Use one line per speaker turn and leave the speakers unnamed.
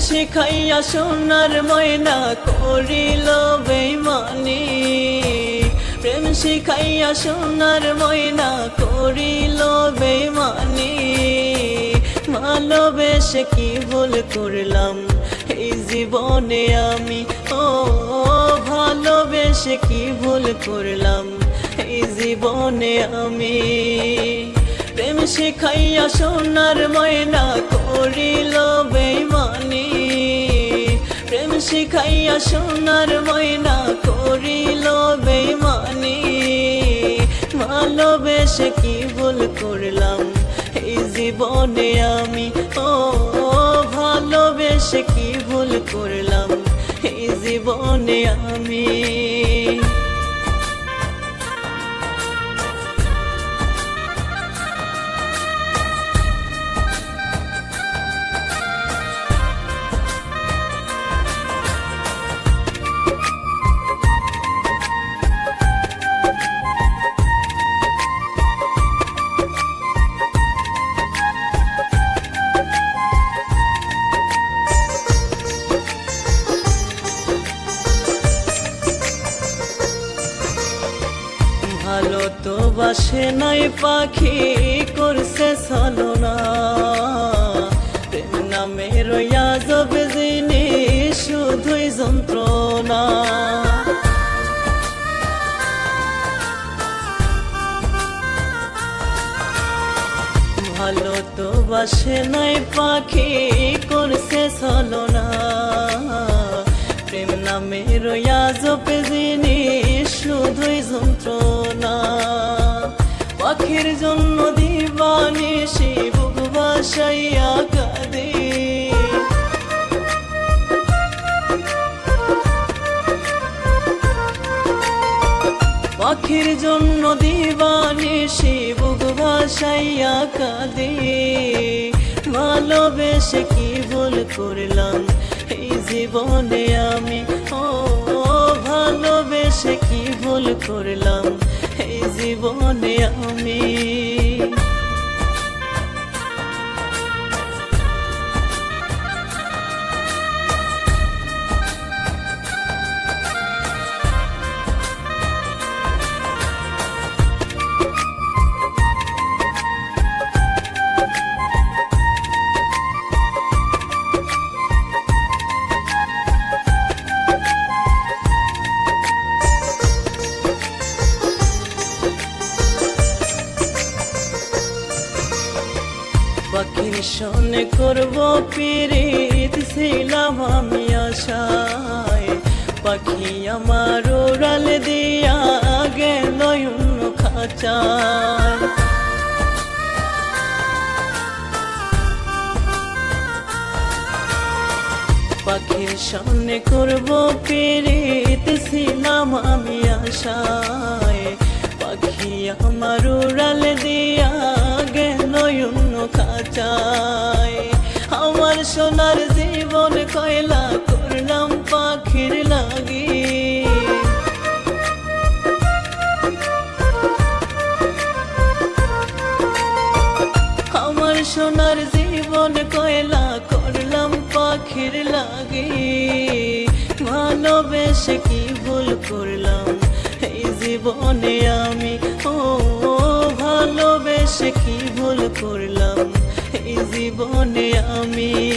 শিখাইয়া সোনার ময়না করিল বেমানি প্রেম শিখাইয়া সোনার ময়না করিল বেমানি ভালোবেসে কি ভুল করলাম এই জীবনে আমি? ও, ভালোবেসে কি ভুল করলাম এই জীবনে আমি? প্রেম শিখাইয়া সোনার সোনার ময়না করিল বেমানি ভালোবেসে কি ভুল করলাম? এই জীবনে আমি, ও ভালোবেসে কি ভুল করলাম? এই জীবনে আমি ভালো তো বাসে নাই পাখি, করছে ছলনা। প্রেম নামে রইয়া যাবে জিনিস শুধুই যন্ত্রণা। ভালো তো বাসে নাই পাখি যন্ত্রণা। পাখির জন্য দিবানি সে বুক বাসাইয়া কাঁদে। পাখির জন্য দিবানি সে বুক ভাসাইয়া কাঁদে। ভালোবেসে কি ভুল করলাম? এই জীবনে আমি ভুল করলাম এই জীবনে আমি পাখির সনে করব পিরিত ছিলাম আমি আশায়। পাখি আমার ওড়াল দিয়া গেল খাঁচায়। পাখির সামনে করব পিরিত ছিলাম আমি আশায়। পাখি আমার উড়াল সোনার জীবন কয়লা করলাম, পাখির লাগে। ভালোবেসে কি ভুল করলাম? এই জীবনে আমি, ও ভালোবেসে কি ভুল করলাম? এই জীবনে আমি